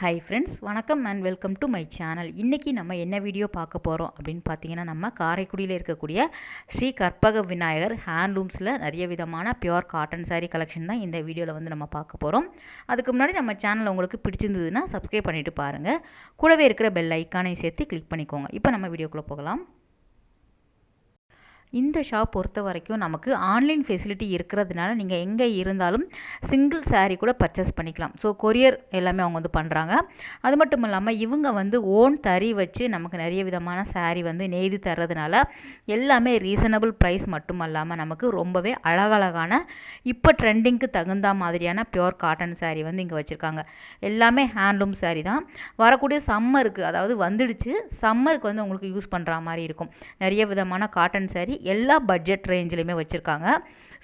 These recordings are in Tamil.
ஹை ஃப்ரெண்ட்ஸ் வணக்கம் and welcome to my channel இன்றைக்கி நம்ம என்ன வீடியோ பார்க்க போகிறோம் அப்படின்னு பார்த்தீங்கன்னா நம்ம காரைக்குடியில் இருக்கக்கூடிய ஸ்ரீ கற்பக விநாயகர் ஹேண்ட்லூம்ஸில் நிறைய விதமான பியூர் காட்டன் சாரீ கலெக்ஷன் தான் இந்த வீடியோவில் வந்து நம்ம பார்க்க போகிறோம் அதுக்கு முன்னாடி நம்ம சேனல் உங்களுக்கு பிடிச்சிருந்ததுன்னா சப்ஸ்கிரைப் பண்ணிவிட்டு பாருங்கள் கூடவே இருக்கிற பெல் ஐக்கானை சேர்த்து கிளிக் பண்ணிக்கோங்க. இப்போ நம்ம வீடியோக்குள்ளே போகலாம். இந்த ஷாப் பொறுத்த வரைக்கும் நமக்கு ஆன்லைன் ஃபெசிலிட்டி இருக்கிறதுனால நீங்கள் எங்கே இருந்தாலும் சிங்கிள் சேரீ கூட பர்ச்சேஸ் பண்ணிக்கலாம். ஸோ கொரியர் எல்லாமே அவங்க வந்து பண்ணுறாங்க அது மட்டும் இல்லாமல் இவங்க வந்து ஓன் தறி வச்சு நமக்கு நிறைய விதமான சாரீ வந்து நெய்து தர்றதுனால எல்லாமே ரீசனபிள் ப்ரைஸ் மட்டும் இல்லாமல் நமக்கு ரொம்பவே அழகழகான இப்போ ட்ரெண்டிங்க்கு தகுந்த மாதிரியான பியோர் காட்டன் சாரீ வந்து இங்கே வச்சுருக்காங்க. எல்லாமே ஹேண்ட்லூம் சாரீ தான். வரக்கூடிய சம்மருக்கு அதாவது வந்துடுச்சு சம்மருக்கு வந்து உங்களுக்கு யூஸ் பண்ணுற மாதிரி இருக்கும். நிறைய விதமான காட்டன் சாரீ எல்லா பட்ஜெட் ரேஞ்சிலையுமே வச்சுருக்காங்க.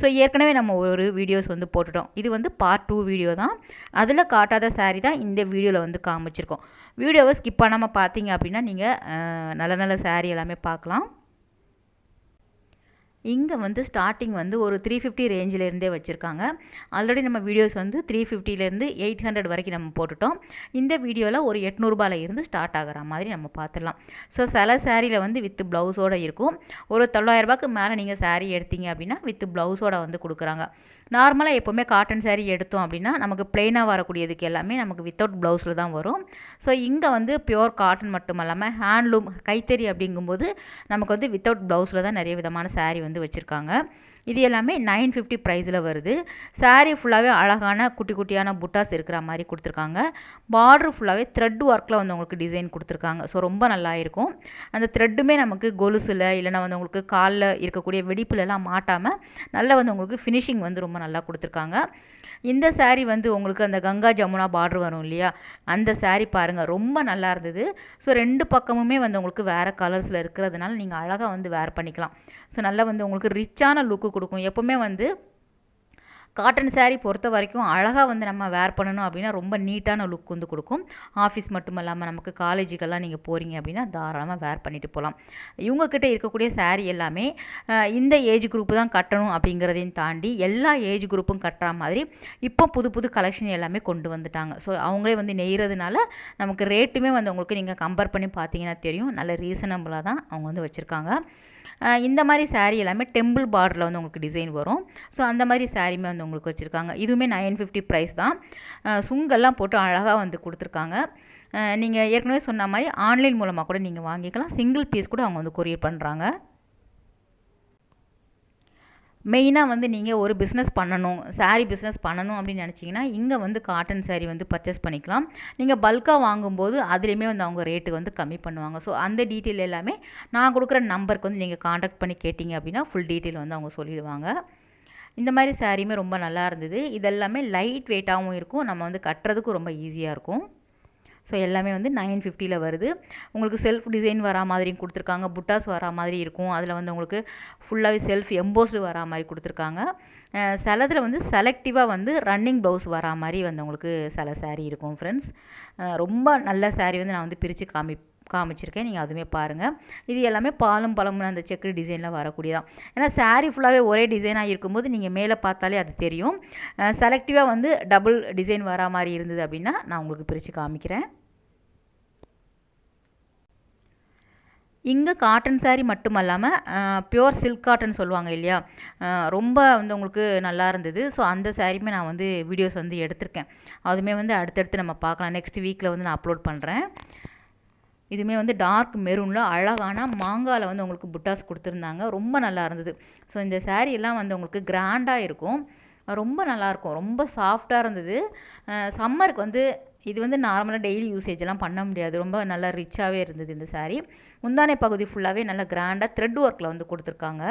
ஸோ ஏற்கனவே நம்ம ஒரு வீடியோஸ் வந்து போட்டுட்டோம். இது வந்து பார்ட் டூ வீடியோ தான். அதில் காட்டாத saree தான் இந்த வீடியோவில் வந்து காமிச்சிருக்கோம். வீடியோவை ஸ்கிப் பண்ணாமல் பார்த்தீங்க அப்படின்னா நீங்கள் நல்ல நல்ல saree எல்லாமே பார்க்கலாம். இங்கே வந்து ஸ்டார்டிங் வந்து ஒரு த்ரீ ஃபிஃப்டி ரேஞ்சிலேருந்தே வச்சுருக்காங்க. ஆல்ரெடி நம்ம வீடியோஸ் வந்து த்ரீ ஃபிஃப்டிலேருந்து எயிட் ஹண்ட்ரட் வரைக்கும் நம்ம போட்டுட்டோம். இந்த வீடியோவில் ஒரு எட்நூறுபால இருந்து ஸ்டார்ட் ஆகிற மாதிரி நம்ம பார்த்துடலாம். ஸோ சில சேரீயில் வந்து வித் ப்ளவுஸோடு இருக்கும். ஒரு தொள்ளாயிரரூபாக்கு மேலே நீங்கள் saree எடுத்தீங்க அப்படின்னா வித் ப்ளவுஸோட வந்து கொடுக்குறாங்க. நார்மலாக எப்போவுமே காட்டன் சேரீ எடுத்தோம் அப்படின்னா நமக்கு பிளெயினாக வரக்கூடியதுக்கு எல்லாமே நமக்கு வித்தவுட் ப்ளவுஸில் தான் வரும். ஸோ இங்கே வந்து பியோர் காட்டன் மட்டும் இல்லாமல் ஹேண்ட்லூம் கைத்தறி அப்படிங்கும்போது நமக்கு வந்து வித்தவுட் ப்ளவுஸில் தான் நிறைய விதமான சாரீ வந்து வச்சுருக்காங்க. இது எல்லாமே நைன் ஃபிஃப்டி ப்ரைஸில் வருது. சாரீ ஃபுல்லாகவே அழகான குட்டி குட்டியான புட்டாஸ் இருக்கிற மாதிரி கொடுத்துருக்காங்க. பார்டர் ஃபுல்லாகவே த்ரெட் ஒர்க்கில் வந்து உங்களுக்கு டிசைன் கொடுத்துருக்காங்க. ஸோ ரொம்ப நல்லா இருக்கும். அந்த த்ரெட்டுமே நமக்கு கொலுசில் இல்லைனா வந்து உங்களுக்கு காலில் இருக்கக்கூடிய வெடிப்புலலாம் மாட்டாமல் நல்லா வந்து உங்களுக்கு ஃபினிஷிங் வந்து ரொம்ப நல்லா கொடுத்துருக்காங்க. இந்த சாரீ வந்து உங்களுக்கு அந்த கங்கா ஜமுனா பார்டர் வரும் இல்லையா? அந்த சாரீ பாருங்கள் ரொம்ப நல்லா இருந்தது. ஸோ ரெண்டு பக்கமுமே வந்து உங்களுக்கு வேறு கலர்ஸில் இருக்கிறதுனால நீங்கள் அழகாக வந்து வேர் பண்ணிக்கலாம். ஸோ நல்லா வந்து உங்களுக்கு ரிச்சான லுக்கு கொடுக்கும். எப்போவுமே வந்து காட்டன் சேரீ பொறுத்த வரைக்கும் அழகாக வந்து நம்ம வேர் பண்ணணும் அப்படின்னா ரொம்ப நீட்டான லுக் வந்து கொடுக்கும். ஆஃபீஸ் மட்டும் இல்லாமல் நமக்கு காலேஜுக்கெல்லாம் நீங்கள் போகிறீங்க அப்படின்னா தாராளமாக வேர் பண்ணிட்டு போகலாம் இவங்கக்கிட்ட இருக்கக்கூடிய சேரீ எல்லாமே இந்த ஏஜ் குரூப் தான் கட்டணும் அப்படிங்கிறதையும் தாண்டி எல்லா ஏஜ் குரூப்பும் கட்டுற மாதிரி இப்போ புது புது கலெக்ஷன் எல்லாமே கொண்டு வந்துட்டாங்க. ஸோ அவங்களே வந்து நெய்கிறதுனால நமக்கு ரேட்டுமே வந்து உங்களுக்கு நீங்கள் கம்பேர் பண்ணி பார்த்தீங்கன்னா தெரியும். நல்ல ரீசனபுளாக தான் அவங்க வந்து வச்சுருக்காங்க. இந்த மாதிரி சாரீ எல்லாமே டெம்பிள் பார்டரில் வந்து உங்களுக்கு டிசைன் வரும். ஸோ அந்த மாதிரி சாரீமே வந்து உங்களுக்கு வச்சுருக்காங்க. இதுவுமே நைன் ஃபிஃப்டி ப்ரைஸ் தான். சுங்கெல்லாம் போட்டு அழகாக வந்து கொடுத்துருக்காங்க. நீங்கள் ஏற்கனவே சொன்ன மாதிரி ஆன்லைன் மூலமாக கூட நீங்கள் வாங்கிக்கலாம். சிங்கிள் பீஸ் கூட அவங்க வந்து கொரியர் பண்ணுறாங்க மெயினாக வந்து நீங்கள் ஒரு பிஸ்னஸ் பண்ணணும் சாரீ பிஸ்னஸ் பண்ணணும் அப்படின்னு நினச்சிங்கன்னா இங்கே வந்து காட்டன் சாரீ வந்து பர்ச்சேஸ் பண்ணிக்கலாம். நீங்கள் பல்காக வாங்கும்போது அதுலேயுமே வந்து அவங்க ரேட்டு வந்து கம்மி பண்ணுவாங்க. ஸோ அந்த டீட்டெயில் எல்லாமே நான் கொடுக்குற நம்பருக்கு வந்து நீங்கள் காண்டாக்ட் பண்ணி கேட்டிங்க அப்படின்னா ஃபுல் டீட்டெயில் வந்து அவங்க சொல்லிடுவாங்க. இந்த மாதிரி சாரியுமே ரொம்ப நல்லா இருந்தது. இதெல்லாமே லைட் வெயிட்டாகவும் இருக்கும். நம்ம வந்து கட்டுறதுக்கும் ரொம்ப ஈஸியாக இருக்கும். ஸோ எல்லாமே வந்து நைன் ஃபிஃப்டியில் வருது. உங்களுக்கு செல்ஃப் டிசைன் வரா மாதிரியும் கொடுத்துருக்காங்க. புட்டாஸ் வரா மாதிரி இருக்கும். அதில் வந்து உங்களுக்கு ஃபுல்லாகவே செல்ஃப் எம்போஸ்டு வரா மாதிரி கொடுத்துருக்காங்க. சிலதில் வந்து செலக்டிவாக வந்து ரன்னிங் ப்ளவுஸ் வரா மாதிரி வந்து உங்களுக்கு சில சேரீ இருக்கும் ஃப்ரெண்ட்ஸ் ரொம்ப நல்ல சேரீ வந்து நான் வந்து பிரித்து காமி காமிச்சிருக்கேன். நீங்கள் அதுவுமே பாருங்கள் இது எல்லாமே பாலும் பழமும் அந்த செக்கு டிசைனில் வரக்கூடியதான் ஏன்னா சாரீ ஃபுல்லாகவே ஒரே டிசைனாக இருக்கும்போது நீங்கள் மேலே பார்த்தாலே அது தெரியும். செலக்டிவாக வந்து டபுள் டிசைன் வரா மாதிரி இருந்தது அப்படின்னா நான் உங்களுக்கு பிரித்து காமிக்கிறேன். இங்கே காட்டன் saree மட்டும் அல்லாமல் பியோர் சில்க் காட்டன் சொல்லுவாங்க இல்லையா? ரொம்ப வந்து உங்களுக்கு நல்லா இருந்தது. ஸோ அந்த சாரியுமே நான் வந்து வீடியோஸ் வந்து எடுத்திருக்கேன். அதுவுமே வந்து அடுத்தடுத்து நம்ம பார்க்கலாம். நெக்ஸ்ட் வீக்கில் வந்து நான் அப்லோட் பண்ணுறேன் இதுவுமே வந்து டார்க் மெரூனில் அழகான மாங்காவில் வந்து உங்களுக்கு புட்டாஸ் கொடுத்துருந்தாங்க. ரொம்ப நல்லா இருந்தது. ஸோ இந்த saree வந்து உங்களுக்கு கிராண்டாக இருக்கும். ரொம்ப நல்லாயிருக்கும் ரொம்ப சாஃப்டாக இருந்தது. சம்மருக்கு வந்து இது வந்து நார்மலாக டெய்லி யூசேஜ்லாம் பண்ண முடியாது. ரொம்ப நல்லா ரிச்சாகவே இருந்தது இந்த சாரீ முந்தானை பகுதி ஃபுல்லாகவே நல்லா கிராண்டாக த்ரெட் ஒர்க்கில் வந்து கொடுத்துருக்காங்க.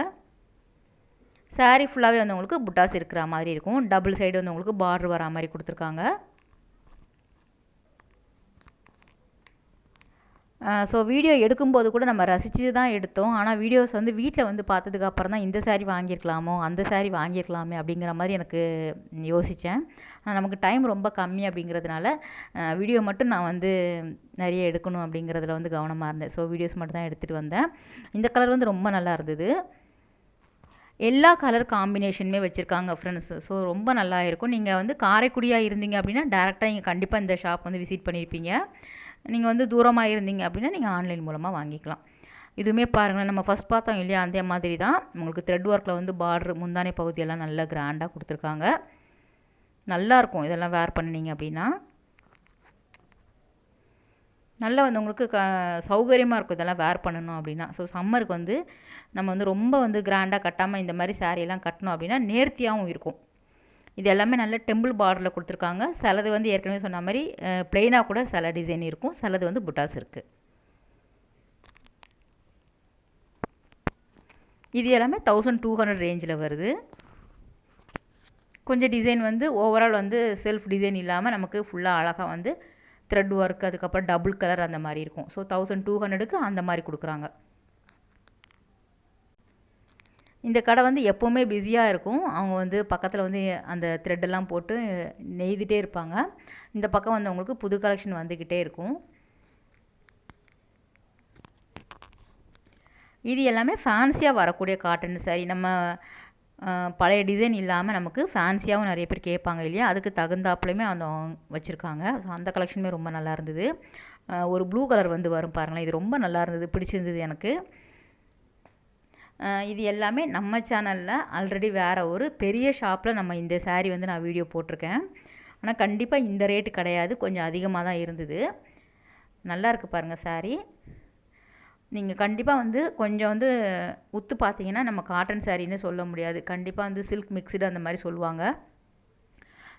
சாரீ ஃபுல்லாகவே வந்து உங்களுக்கு புட்டாஸ் இருக்கிற மாதிரி இருக்கும். டபுள் சைடு வந்து உங்களுக்கு பார்டர் வரா மாதிரி கொடுத்துருக்காங்க. ஸோ வீடியோ எடுக்கும்போது கூட நம்ம ரசித்து தான் எடுத்தோம். ஆனால் வீடியோஸ் வந்து வீட்டில் வந்து பார்த்ததுக்கு அப்புறம் தான் இந்த saree வாங்கியிருக்கலாமோ அந்த saree வாங்கியிருக்கலாமே அப்படிங்கிற மாதிரி எனக்கு யோசித்தேன் ஆனால் நமக்கு டைம் ரொம்ப கம்மி அப்படிங்கிறதுனால வீடியோ மட்டும் நான் வந்து நிறைய எடுக்கணும் அப்படிங்கிறதுல வந்து கவனமாக இருந்தேன். ஸோ வீடியோஸ் மட்டும் தான் எடுத்துகிட்டு வந்தேன். இந்த கலர் வந்து ரொம்ப நல்லா இருந்தது. எல்லா கலர் காம்பினேஷனுமே வச்சுருக்காங்க ஃப்ரெண்ட்ஸ் ஸோ ரொம்ப நல்லா இருக்கும். நீங்கள் வந்து காரைக்குடியாக இருந்தீங்க அப்படின்னா டேரெக்டாக நீங்கள் கண்டிப்பாக இந்த ஷாப் வந்து விசிட் பண்ணியிருப்பீங்க நீங்கள் வந்து தூரமாக இருந்தீங்க அப்படின்னா நீங்கள் ஆன்லைன் மூலமாக வாங்கிக்கலாம். இதுவுமே பாருங்களேன் நம்ம ஃபஸ்ட் பார்த்தோம் இல்லையா அதே மாதிரி தான். உங்களுக்கு த்ரெட் ஒர்க்கில் வந்து பார்டர் முந்தானே பகுதியெல்லாம் நல்லா கிராண்டாக கொடுத்துருக்காங்க. நல்லாயிருக்கும் இதெல்லாம் வேர் பண்ணினீங்க அப்படின்னா. நல்லா வந்து உங்களுக்கு க சௌகரியமாக இருக்கும் இதெல்லாம் வேர் பண்ணணும் அப்படின்னா. ஸோ சம்மருக்கு வந்து நம்ம வந்து ரொம்ப வந்து கிராண்டாக கட்டாமல் இந்த மாதிரி சாரியெல்லாம் கட்டணும் அப்படின்னா நேர்த்தியாகவும் இருக்கும். இது எல்லாமே நல்ல டெம்பிள் பார்டரில் கொடுத்துருக்காங்க. சிலது வந்து ஏற்கனவே சொன்ன மாதிரி பிளெயினாக கூட சில டிசைன் இருக்கும். சிலது வந்து புட்டாஸ் இருக்குது இது எல்லாமே தௌசண்ட் டூ ஹண்ட்ரட் ரேஞ்சில் வருது. கொஞ்சம் டிசைன் வந்து ஓவரால் வந்து செல்ஃப் டிசைன் இல்லாமல் நமக்கு ஃபுல்லாக அழகாக வந்து த்ரெட் ஒர்க் அதுக்கப்புறம் டபுள் கலர் அந்த மாதிரி இருக்கும். ஸோ தௌசண்ட் டூ ஹண்ட்ரடுக்கு அந்த மாதிரி கொடுக்குறாங்க. இந்த கடை வந்து எப்போவுமே பிஸியாக இருக்கும். அவங்க வந்து பக்கத்தில் வந்து அந்த த்ரெட்டெல்லாம் போட்டு நெய்துகிட்டே இருப்பாங்க. இந்த பக்கம் வந்து அவங்களுக்கு புது கலெக்ஷன் வந்துக்கிட்டே இருக்கும். இது எல்லாமே ஃபேன்சியாக வரக்கூடிய காட்டன் சாரி நம்ம பழைய டிசைன் இல்லாமல் நமக்கு ஃபேன்சியாகவும் நிறைய பேர் கேட்பாங்க இல்லையா? அதுக்கு தகுந்தாப்புலையுமே அந்த வச்சுருக்காங்க. ஸோ அந்த கலெக்ஷனுமே ரொம்ப நல்லா இருந்தது. ஒரு ப்ளூ கலர் வந்து வரும் பாருங்களேன். இது ரொம்ப நல்லா இருந்தது. பிடிச்சிருந்தது எனக்கு. இது எல்லாமே நம்ம சேனலில் ஆல்ரெடி வேறு ஒரு பெரிய ஷாப்பில் நம்ம இந்த சேரீ வந்து நான் வீடியோ போட்டிருக்கேன். ஆனால் கண்டிப்பாக இந்த ரேட்டு கிடையாது. கொஞ்சம் அதிகமாக தான் இருந்தது. நல்லா இருக்குது பாருங்கள் சாரீ நீங்கள் கண்டிப்பாக வந்து கொஞ்சம் வந்து உத்து பார்த்தீங்கன்னா நம்ம காட்டன் சாரின்னு சொல்ல முடியாது. கண்டிப்பாக வந்து சில்க் மிக்சடு அந்த மாதிரி சொல்லுவாங்க.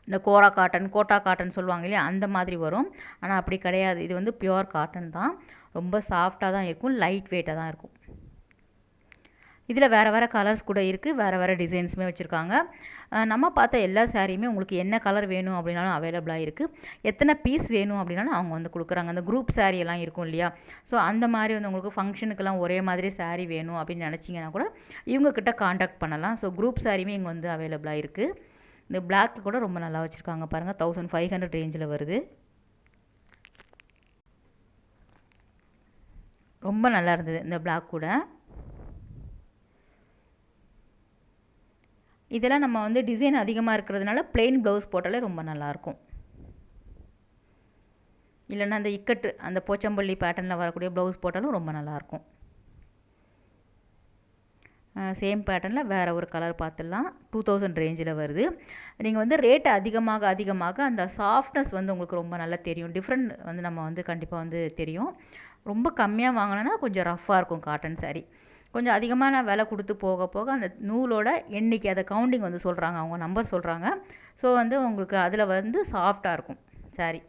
இந்த கோரா காட்டன் கோட்டா காட்டன் சொல்லுவாங்க இல்லையா? அந்த மாதிரி வரும். ஆனால் அப்படி கிடையாது. இது வந்து பியோர் காட்டன் தான். ரொம்ப சாஃப்டாக தான் இருக்கும். லைட் வெயிட்டாக தான் இருக்கும். இதில் வேறு வேறு கலர்ஸ் கூட இருக்குது வேறு வேறு டிசைன்ஸுமே வச்சுருக்காங்க. நம்ம பார்த்த எல்லா சாரியுமே உங்களுக்கு என்ன கலர் வேணும் அப்படின்னாலும் அவைலபிளாக இருக்குது எத்தனை பீஸ் வேணும் அப்படின்னாலும் அவங்க வந்து கொடுக்குறாங்க. அந்த குரூப் சாரீ எல்லாம் இருக்கும் இல்லையா? ஸோ அந்த மாதிரி வந்து உங்களுக்கு ஃபங்க்ஷனுக்கெல்லாம் ஒரே மாதிரி சாரி வேணும் அப்படின்னு நினச்சிங்கன்னா கூட இவங்கக்கிட்ட காண்டாக்ட் பண்ணலாம். ஸோ குரூப் சாரியுமே இங்கே வந்து அவைலபிளாக இருக்குது இந்த பிளாக் கூட ரொம்ப நல்லா வச்சுருக்காங்க பாருங்கள் தௌசண்ட் ஃபைவ் ஹண்ட்ரட் ரேஞ்சில் வருது. ரொம்ப நல்லா இருந்தது இந்த பிளாக் கூட. இதெல்லாம் நம்ம வந்து டிசைன் அதிகமாக இருக்கிறதுனால பிளெயின் ப்ளவுஸ் போட்டாலே ரொம்ப நல்லாயிருக்கும். இல்லைன்னா அந்த இக்கட்டு அந்த போச்சம்பள்ளி பேட்டர்னில் வரக்கூடிய ப்ளவுஸ் போட்டாலும் ரொம்ப நல்லாயிருக்கும். சேம் பேட்டர்னில் வேறு ஒரு கலர் பார்த்துடலாம். டூ தௌசண்ட் ரேஞ்சில் வருது. நீங்கள் வந்து ரேட் அதிகமாக அதிகமாக அந்த சாஃப்ட்னஸ் வந்து உங்களுக்கு ரொம்ப நல்லா தெரியும். டிஃப்ரெண்ட் வந்து நம்ம வந்து கண்டிப்பாக வந்து தெரியும். ரொம்ப கம்மியாக வாங்கினோன்னா கொஞ்சம் ரஃப்பாக இருக்கும் காட்டன் சாரீ கொஞ்சம் அதிகமான விலை கொடுத்து போக போக அந்த நூலோட எண்ணிக்கை அதை கவுண்டிங் வந்து சொல்கிறாங்க அவங்க நம்பர் சொல்கிறாங்க ஸோ வந்து உங்களுக்கு அதில் வந்து சாஃப்டாக இருக்கும். சாரி.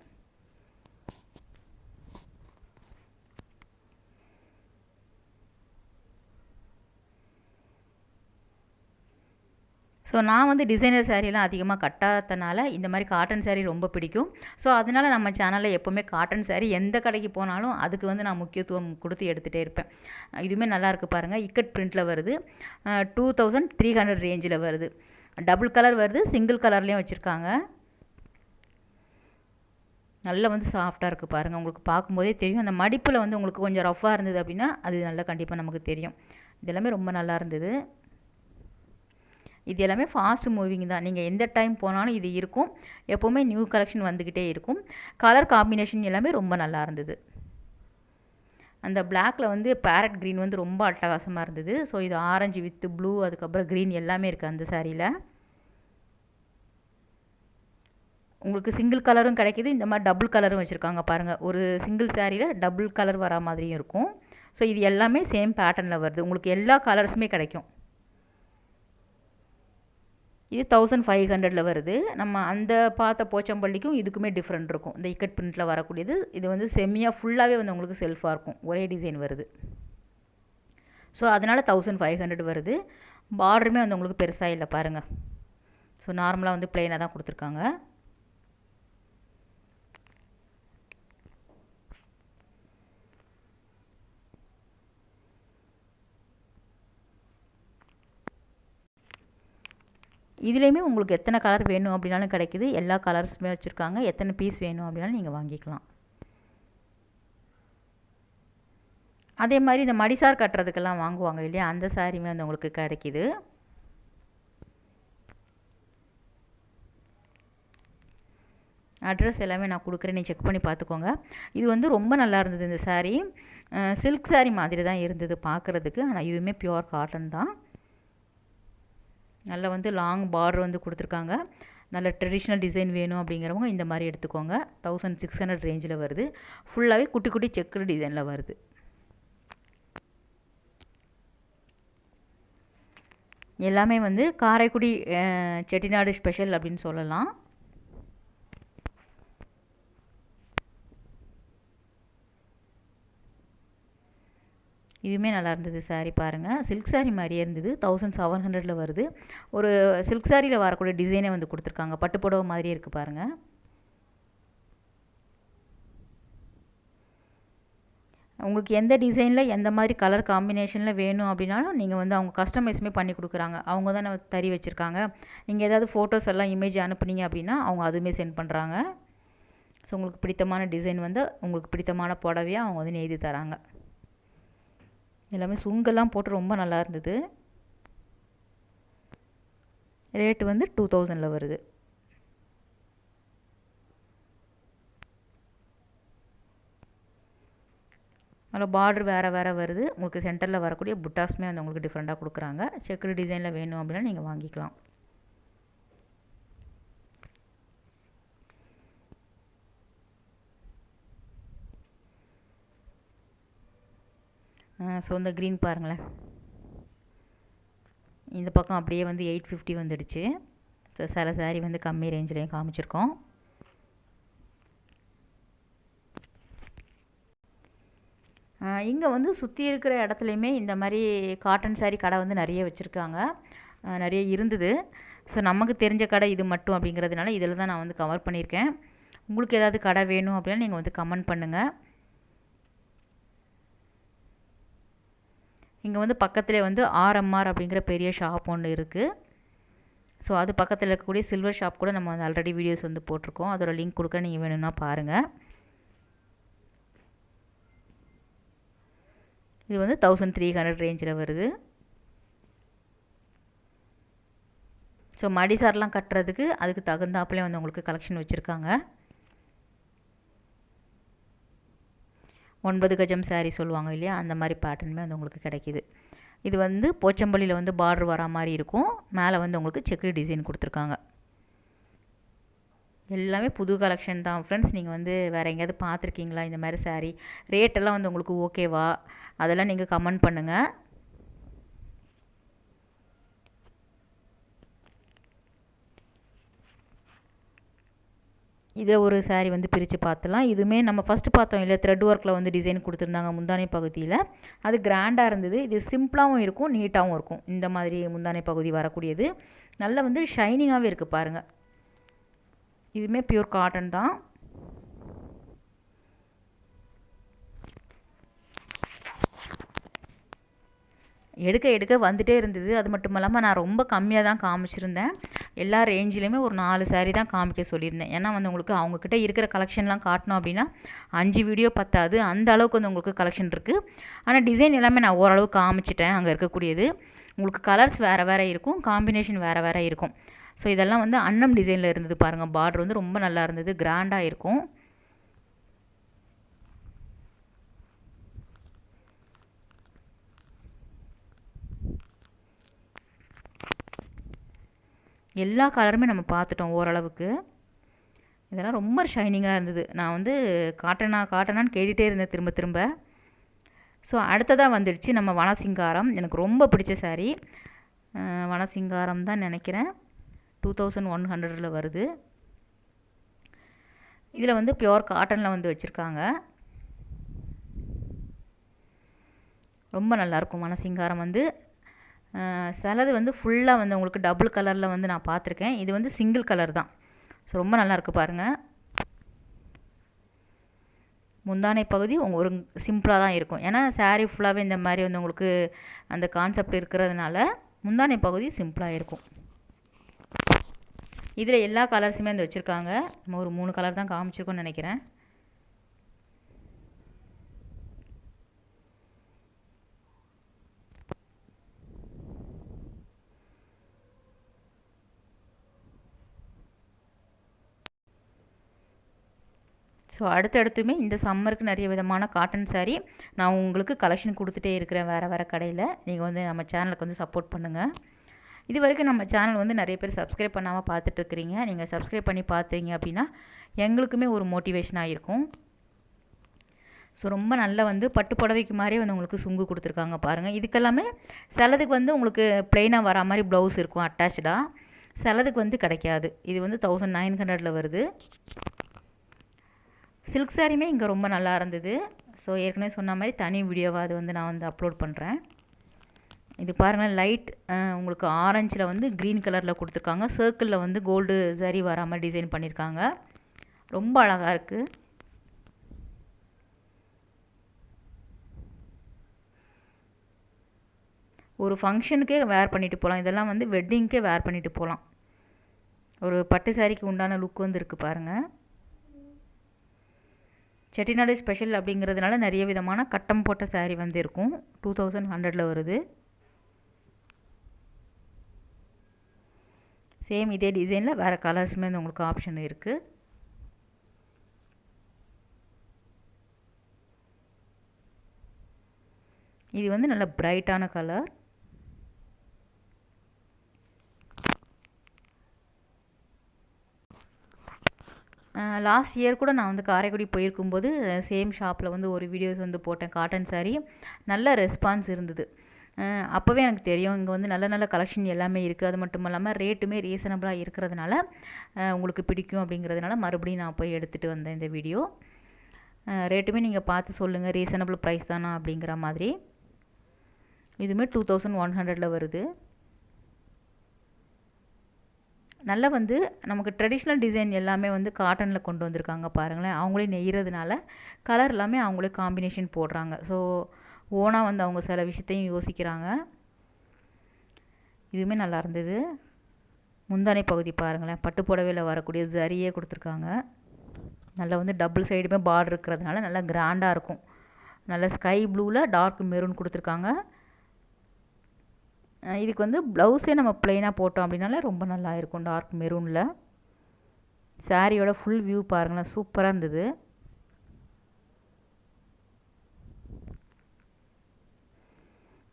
ஸோ நான் வந்து டிசைனர் சாரீலாம் அதிகமாக கட்டாதனால இந்த மாதிரி காட்டன் சாரீ ரொம்ப பிடிக்கும். ஸோ அதனால் நம்ம சேனலில் எப்போவுமே காட்டன் சாரீ எந்த கடைக்கு போனாலும் அதுக்கு வந்து நான் முக்கியத்துவம் கொடுத்து எடுத்துகிட்டே இருப்பேன். இதுவுமே நல்லாயிருக்கு பாருங்கள் இக்கட் பிரிண்ட்டில் வருது. டூ தௌசண்ட் த்ரீ ஹண்ட்ரட் ரேஞ்சில் வருது. டபுள் கலர் வருது. சிங்கிள் கலர்லேயும் வச்சுருக்காங்க. நல்லா வந்து சாஃப்டாக இருக்குது பாருங்கள் உங்களுக்கு பார்க்கும்போதே தெரியும். அந்த மடிப்பில் வந்து உங்களுக்கு கொஞ்சம் ரஃப்பாக இருந்தது அப்படின்னா அது நல்லா கண்டிப்பாக நமக்கு தெரியும். இதெல்லாமே ரொம்ப நல்லா இருந்தது. இது எல்லாமே ஃபாஸ்ட் மூவிங் தான். நீங்கள் எந்த டைம் போனாலும் இது இருக்கும். எப்போவுமே நியூ கலெக்ஷன் வந்துக்கிட்டே இருக்கும். கலர் காம்பினேஷன் எல்லாமே ரொம்ப நல்லா இருந்தது. அந்த பிளாக்கில் வந்து பேரட் க்ரீன் வந்து ரொம்ப அட்டகாசமாக இருந்தது. ஸோ இது ஆரஞ்சு வித்து ப்ளூ அதுக்கப்புறம் க்ரீன் எல்லாமே இருக்குது அந்த சாரியில் உங்களுக்கு சிங்கிள் கலரும் கிடைக்கிது. இந்த மாதிரி டபுள் கலரும் வச்சுருக்காங்க பாருங்கள் ஒரு சிங்கிள் சாரியில் டபுள் கலர் வரா மாதிரியும் இருக்கும். ஸோ இது எல்லாமே சேம் பேட்டர்னில் வருது. உங்களுக்கு எல்லா கலர்ஸுமே கிடைக்கும். இது தௌசண்ட் ஃபைவ் ஹண்ட்ரடில் வருது. நம்ம அந்த பார்த்த போச்சம்பள்ளிக்கும் இதுக்குமே டிஃப்ரெண்ட் இருக்கும். இந்த இக்கட் பிரிண்ட்டில் வரக்கூடியது இது வந்து செம்மியாக ஃபுல்லாகவே வந்து உங்களுக்கு செல்ஃபாக இருக்கும். ஒரே டிசைன் வருது. ஸோ அதனால் தௌசண்ட் ஃபைவ் ஹண்ட்ரட் வருது. பார்டருமே வந்து உங்களுக்கு பெருசாக இல்லை பாருங்கள் ஸோ நார்மலாக வந்து பிளெயினாக தான் கொடுத்துருக்காங்க. இதுலேயுமே உங்களுக்கு எத்தனை கலர் வேணும் அப்படின்னாலும் கிடைக்கிது. எல்லா கலர்ஸுமே வச்சுருக்காங்க. எத்தனை பீஸ் வேணும் அப்படின்னாலும் நீங்கள் வாங்கிக்கலாம். அதே மாதிரி இந்த மடிசார் கட்டுறதுக்கெல்லாம் வாங்குவாங்க இல்லையா? அந்த சாரியுமே வந்து உங்களுக்கு கிடைக்கிது. அட்ரஸ் எல்லாமே நான் கொடுக்குறேன். நீ செக் பண்ணி பார்த்துக்கோங்க. இது வந்து ரொம்ப நல்லா இருந்தது இந்த சாரீ சில்க் சாரீ மாதிரி தான் இருந்தது பார்க்குறதுக்கு. ஆனால் இதுவுமே பியோர் காட்டன் தான். நல்லா வந்து லாங் பார்டர் வந்து கொடுத்துருக்காங்க. நல்ல ட்ரெடிஷ்னல் டிசைன் வேணும் அப்படிங்கிறவங்க இந்த மாதிரி எடுத்துக்கோங்க. தௌசண்ட் சிக்ஸ் ஹண்ட்ரட் ரேஞ்சில் வருது. ஃபுல்லாகவே குட்டி குட்டி செக்குடு டிசைனில் வருது. எல்லாமே வந்து காரைக்குடி செட்டிநாடு ஸ்பெஷல் அப்படின்னு சொல்லலாம். இதுவுமே நல்லா இருந்தது சாரீ பாருங்கள் சில்க் சாரீ மாதிரியே இருந்தது. தௌசண்ட் செவன் ஹண்ட்ரடில் வருது. ஒரு சில்க் சாரியில் வரக்கூடிய டிசைனே வந்து கொடுத்துருக்காங்க. பட்டு புடவை மாதிரியே இருக்குது பாருங்கள் உங்களுக்கு எந்த டிசைனில் எந்த மாதிரி கலர் காம்பினேஷனில் வேணும் அப்படின்னாலும் நீங்கள் வந்து அவங்க கஸ்டமைஸுமே பண்ணி கொடுக்குறாங்க. அவங்க தானே தறி வச்சுருக்காங்க. நீங்கள் ஏதாவது ஃபோட்டோஸ் எல்லாம் இமேஜ் அனுப்புனீங்க அப்படின்னா அவங்க அதுவுமே சென்ட் பண்ணுறாங்க ஸோ உங்களுக்கு பிடித்தமான டிசைன் வந்து உங்களுக்கு பிடித்தமான புடவையாக அவங்க வந்து நெய்து தராங்க. எல்லாமே சுங்கெல்லாம் போட்டு ரொம்ப நல்லா இருந்தது. ரேட்டு வந்து டூ தௌசண்டில் வருது. அதில் பார்டர் வேறு வேறு வருது. உங்களுக்கு சென்டரில் வரக்கூடிய புட்டாஸுமே வந்து உங்களுக்கு டிஃப்ரெண்ட்டாக கொடுக்குறாங்க. செக்குடு டிசைனில் வேணும் அப்படின்னா நீங்கள் வாங்கிக்கலாம். ஸோ இந்த க்ரீன் பாருங்களேன். இந்த பக்கம் அப்படியே வந்து எயிட் ஃபிஃப்டி வந்துடுச்சு. ஸோ சில சாரீ வந்து கம்மி ரேஞ்சிலையும் காமிச்சிருக்கோம். இங்கே வந்து சுற்றி இருக்கிற இடத்துலையுமே இந்த மாதிரி காட்டன் சாரீ கடை வந்து நிறைய வச்சுருக்காங்க. நிறைய இருந்தது. ஸோ நமக்கு தெரிஞ்ச கடை இது மட்டும் அப்படிங்கிறதுனால இதில் தான் நான் வந்து கவர் பண்ணியிருக்கேன். உங்களுக்கு ஏதாவது கடை வேணும் அப்படின்னா நீங்கள் வந்து கமெண்ட் பண்ணுங்கள் இங்கே வந்து பக்கத்தில் வந்து ஆர்எம்ஆர் அப்படிங்கிற பெரிய ஷாப் ஒன்று இருக்குது ஸோ அது பக்கத்தில் இருக்கக்கூடிய சில்வர் ஷாப் கூட நம்ம வந்து ஆல்ரெடி வீடியோஸ் வந்து போட்டிருக்கோம். அதோட லிங்க் கொடுக்க நீங்கள் வேணும்னா பாருங்கள் இது வந்து தௌசண்ட் த்ரீ ஹண்ட்ரட் ரேஞ்சில் வருது. ஸோ மடிசார்லாம் கட்டுறதுக்கு அதுக்கு தகுந்தாப்புலேயே வந்து உங்களுக்கு கலெக்ஷன் வச்சுருக்காங்க. ஒன்பது கஜம் சாரீ சொல்லுவாங்க இல்லையா? அந்த மாதிரி பேட்டர்னுமே வந்து உங்களுக்கு கிடைக்கிது. இது வந்து போச்சம்பள்ளியில் வந்து பார்டர் வரா மாதிரி இருக்கும். மேலே வந்து உங்களுக்கு செக்கு டிசைன் கொடுத்துருக்காங்க. எல்லாமே புது கலெக்ஷன் தான் ஃப்ரெண்ட்ஸ் நீங்கள் வந்து வேறு எங்கேயாவது பார்த்துருக்கீங்களா இந்த மாதிரி சாரீ ரேட்டெல்லாம் வந்து உங்களுக்கு ஓகேவா அதெல்லாம் நீங்கள் கமெண்ட் பண்ணுங்கள் இதில் ஒரு சாரீ வந்து பிரித்து பார்த்துலாம் இதுவுமே நம்ம ஃபஸ்ட்டு பார்த்தோம் இல்லை த்ரெட் ஒர்க்கில் வந்து டிசைன் கொடுத்துருந்தாங்க முந்தானை பகுதியில். அது கிராண்டாக இருந்தது. இது சிம்பிளாகவும் இருக்கும் நீட்டாகவும் இருக்கும். இந்த மாதிரி முந்தானை பகுதி வரக்கூடியது. நல்லா வந்து ஷைனிங்காகவே இருக்குது பாருங்கள் இதுவுமே பியூர் காட்டன் தான். எடுக்க எடுக்க வந்துகிட்டே இருந்தது. அது மட்டும் இல்லாமல் நான் ரொம்ப கம்மியாக தான் காமிச்சிருந்தேன். எல்லா ரேஞ்சிலையுமே ஒரு நாலு சாரீ தான் காமிக்க சொல்லியிருந்தேன். ஏன்னா வந்து உங்களுக்கு அவங்கக்கிட்ட இருக்கிற கலெக்ஷன்லாம் காட்டணும் அப்படின்னா அஞ்சு வீடியோ பத்தாது. அந்த அளவுக்கு வந்து உங்களுக்கு கலெக்ஷன் இருக்குது ஆனால் டிசைன் எல்லாமே நான் ஓரளவு காமிச்சிட்டேன். அங்கே இருக்கக்கூடியது. உங்களுக்கு கலர்ஸ் வேறு வேறு இருக்கும். காம்பினேஷன் வேறு வேறு இருக்கும். ஸோ இதெல்லாம் வந்து அன்னம் டிசைனில் இருந்தது பாருங்கள் பார்டர் வந்து ரொம்ப நல்லா இருந்தது. கிராண்டாக இருக்கும். எல்லா கலருமே நம்ம பார்த்துட்டோம் ஓரளவுக்கு. இதெல்லாம் ரொம்ப ஷைனிங்காக இருந்தது. நான் வந்து காட்டனா காட்டனான்னு கேட்டுகிட்டே இருந்தேன் திரும்ப திரும்ப. ஸோ அடுத்ததாக வந்துடுச்சு நம்ம வனசிங்காரம். எனக்கு ரொம்ப பிடிச்ச சாரீ வனசிங்காரம் தான் நினைக்கிறேன். டூ தௌசண்ட் ஒன் ஹண்ட்ரடில் வருது. இதில் வந்து பியோர் காட்டனில் வந்து வச்சுருக்காங்க. ரொம்ப நல்லாயிருக்கும் மனசிங்காரம் வந்து. சிலது வந்து ஃபுல்லாக வந்து உங்களுக்கு டபுள் கலரில் வந்து நான் பார்த்துருக்கேன். இது வந்து சிங்கிள் கலர் தான். ஸோ ரொம்ப நல்லாயிருக்கு பாருங்கள் முந்தானை பகுதி உங்கள் ஒரு சிம்பிளாக தான் இருக்கும். ஏன்னா சாரீ ஃபுல்லாகவே இந்த மாதிரி வந்து உங்களுக்கு அந்த கான்செப்ட் இருக்கிறதுனால முந்தானை பகுதி சிம்பிளாக இருக்கும். இதில் எல்லா கலர்ஸுமே வந்து வச்சுருக்காங்க. நம்ம ஒரு மூணு கலர் தான் காமிச்சிருக்கோன்னு நினைக்கிறேன். ஸோ அடுத்தடுத்துமே இந்த சம்மருக்கு நிறைய விதமான காட்டன் சாரீ நான் உங்களுக்கு கலெக்ஷன் கொடுத்துட்டே இருக்கிறேன் வேறு வேறு கடையில். நீங்கள் வந்து நம்ம சேனலுக்கு வந்து சப்போர்ட் பண்ணுங்கள் இது வரைக்கும் நம்ம சேனல் வந்து நிறைய பேர் சப்ஸ்கிரைப் பண்ணாமல் பார்த்துட்ருக்குறீங்க நீங்கள் சப்ஸ்கிரைப் பண்ணி பார்த்தீங்க அப்படின்னா எங்களுக்குமே ஒரு மோட்டிவேஷனாக இருக்கும் ஸோ ரொம்ப நல்லா வந்து பட்டு புடவைக்கு மாதிரியே வந்து உங்களுக்கு சுங்கு கொடுத்துருக்காங்க பாருங்கள் இதுக்கெல்லாமே சிலதுக்கு வந்து உங்களுக்கு ப்ளெயினாக வரா மாதிரி ப்ளவுஸ் இருக்கும் அட்டாச்சாக சிலதுக்கு வந்து கிடைக்காது. இது வந்து தௌசண்ட் நைன் ஹண்ட்ரடில் வருது. சில்க் சாரியுமே இங்கே ரொம்ப நல்லா இருந்தது. ஸோ ஏற்கனவே சொன்ன மாதிரி தனி வீடியோவாக அது வந்து நான் வந்து அப்லோட் பண்ணுறேன் இது பாருங்கள் லைட் உங்களுக்கு ஆரஞ்சில் வந்து க்ரீன் கலரில் கொடுத்துருக்காங்க. சர்க்கிளில் வந்து கோல்டு சரி வரா மாதிரி டிசைன் பண்ணியிருக்காங்க ரொம்ப அழகாக இருக்குது ஒரு ஃபங்க்ஷனுக்கே வேர் பண்ணிட்டு போகலாம் இதெல்லாம் வந்து வெட்டிங்க்கே வேர் பண்ணிட்டு போகலாம் ஒரு பட்டு சாரிக்கு உண்டான லுக் வந்து இருக்குது பாருங்கள் செட்டிநாடு ஸ்பெஷல் அப்படிங்கிறதுனால நிறைய விதமான கட்டம் போட்ட சாரீ வந்து இருக்கும். டூ தௌசண்ட் ஹண்ட்ரடில் வருது. சேம் இதே டிசைனில் வேறு கலர்ஸுமே வந்து உங்களுக்கு ஆப்ஷன் இருக்குது இது வந்து நல்ல பிரைட்டான கலர் லாஸ்ட் இயர் கூட நான் வந்து காரைக்குடி போயிருக்கும்போது சேம் ஷாப்பில் வந்து ஒரு வீடியோஸ் வந்து போட்டேன் காட்டன் சாரீ நல்ல ரெஸ்பான்ஸ் இருந்தது. அப்போவே எனக்கு தெரியும் இங்கே வந்து நல்ல நல்ல கலெக்ஷன் எல்லாமே இருக்குது அது மட்டும் இல்லாமல் ரேட்டுமே ரீசனபிளாக இருக்கிறதுனால உங்களுக்கு பிடிக்கும் அப்படிங்கிறதுனால மறுபடியும் நான் போய் எடுத்துகிட்டு வந்தேன் இந்த வீடியோ ரேட்டுமே நீங்கள் பார்த்து சொல்லுங்கள் ரீசனபிள் ப்ரைஸ் தானா அப்படிங்கிற மாதிரி. இதுவுமே டூ தௌசண்ட் ஒன் ஹண்ட்ரடில் வருது. நல்லா வந்து நமக்கு ட்ரெடிஷ்னல் டிசைன் எல்லாமே வந்து காட்டனில் கொண்டு வந்திருக்காங்க பாருங்களேன். அவங்களே நெய்கிறதுனால கலர் எல்லாமே அவங்களே காம்பினேஷன் போடுறாங்க. ஸோ ஓனாக வந்து அவங்க சில விஷயத்தையும் யோசிக்கிறாங்க. இதுவுமே நல்லா இருந்தது. முந்தானை பகுதி பாருங்களேன். பட்டு புடவையில் வரக்கூடிய ஜரியே கொடுத்துருக்காங்க. நல்லா வந்து டபுள் சைடுமே பார்டர் இருக்கிறதுனால நல்லா கிராண்டாக இருக்கும். நல்ல ஸ்கை ப்ளூவில் டார்க் மெரூன் கொடுத்துருக்காங்க. இதுக்கு வந்து ப்ளவுஸே நம்ம ப்ளைனாக போட்டோம் அப்படின்னால ரொம்ப நல்லா இருக்கும் டார்க் மெரூனில் சாரியோட ஃபுல் வியூ பாருங்களேன் சூப்பராக இருந்தது.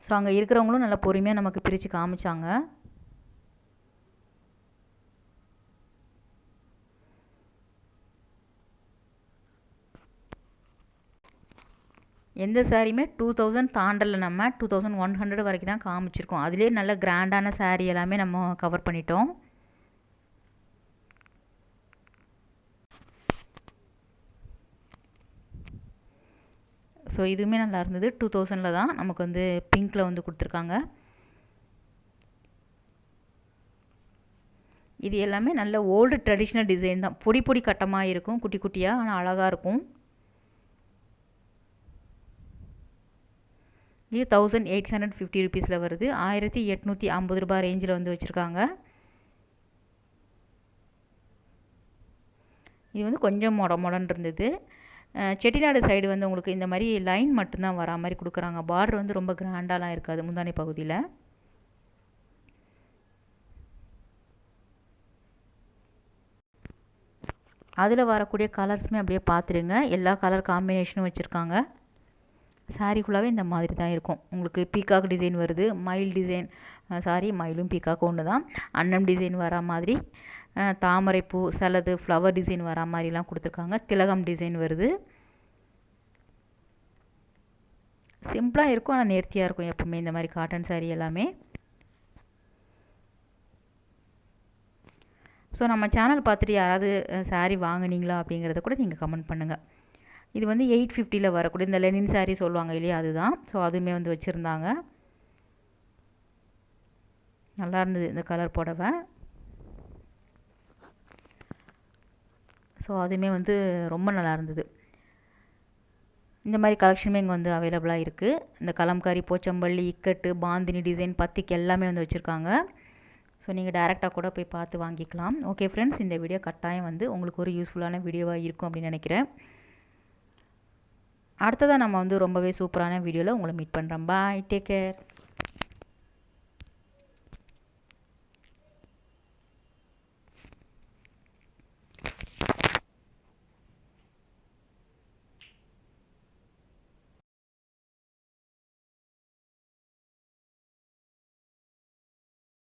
ஸோ அங்கே இருக்கிறவங்களும் நல்லா பொறுமையாக நமக்கு பிரித்து காமிச்சாங்க. எந்த சாரியுமே டூ தௌசண்ட் தாண்டல நம்ம டூ தௌசண்ட் ஒன் ஹண்ட்ரட் வரைக்கும் தான் காமிச்சிருக்கோம். அதிலே நல்ல கிராண்டான சாரீ எல்லாமே நம்ம கவர் பண்ணிட்டோம். ஸோ இதுவுமே நல்லா இருந்தது. டூ தௌசண்டில் தான் நமக்கு வந்து பிங்க்கில் வந்து கொடுத்துருக்காங்க. இது எல்லாமே நல்ல ஓல்டு ட்ரெடிஷ்னல் டிசைன் தான். பொடி பொடி கட்டமாக இருக்கும் குட்டி குட்டியாக ஆனால் அழகாக இருக்கும். இது தௌசண்ட் எயிட் ஹண்ட்ரட் ஃபிஃப்டி ருபீஸில் வருது. ஆயிரத்தி எட்நூற்றி ஐம்பது ரூபாய் ரேஞ்சில் வந்து வச்சுருக்காங்க. இது வந்து கொஞ்சம் மொட மொடன் இருந்தது. செட்டிநாடு சைடு வந்து உங்களுக்கு இந்த மாதிரி லைன் மட்டும்தான் வரா மாதிரி கொடுக்குறாங்க. பார்டர் வந்து ரொம்ப கிராண்டாலாம் இருக்காது முந்தானை பகுதியில். அதில் வரக்கூடிய கலர்ஸுமே அப்படியே பார்த்துருங்க எல்லா கலர் காம்பினேஷனும் வச்சுருக்காங்க. சாரீ ஃபுல்லாகவே இந்த மாதிரி தான் இருக்கும். உங்களுக்கு பீகாக் டிசைன் வருது மயில் டிசைன் சாரி மயிலும் பீகாக் ஒன்று தான் அன்னம் டிசைன் வரா மாதிரி தாமரைப்பூ சிலது ஃப்ளவர் டிசைன் வரா மாதிரிலாம் கொடுத்துருக்காங்க. திலகம் டிசைன் வருது. சிம்பிளாக இருக்கும் ஆனால் நேர்த்தியாக இருக்கும் எப்பவுமே இந்த மாதிரி காட்டன் சாரீ எல்லாமே. ஸோ நம்ம சேனல் பார்த்துட்டு யாராவது சாரீ வாங்கினீங்களா அப்படிங்கிறத கூட நீங்கள் கமெண்ட் பண்ணுங்கள் இது வந்து எயிட் ஃபிஃப்டியில் வரக்கூடிய இந்த லெனின் சாரீ சொல்லுவாங்க இல்லையா அதுதான். ஸோ அதுவுமே வந்து வச்சுருந்தாங்க. நல்லா இருந்தது இந்த கலர் புடவை. ஸோ அதுவுமே வந்து ரொம்ப நல்லா இருந்தது. இந்த மாதிரி கலெக்ஷனுமே இங்கே வந்து அவைலபிளாக இருக்குது இந்த கலம்காரி போச்சம்பள்ளி இக்கட்டு பாந்தினி டிசைன் பத்திக்கு எல்லாமே வந்து வச்சுருக்காங்க. ஸோ நீங்கள் டேரெக்டாக கூட போய் பார்த்து வாங்கிக்கலாம். ஓகே ஃப்ரெண்ட்ஸ் இந்த வீடியோ கட்டாயம் வந்து உங்களுக்கு ஒரு யூஸ்ஃபுல்லான வீடியோவாக இருக்கும் அப்படின்னு நினைக்கிறேன். அடுத்ததாக நம்ம வந்து ரொம்பவே சூப்பரான வீடியோவில் உங்களை மீட் பண்ணுறோம் பாய் டேக் கேர்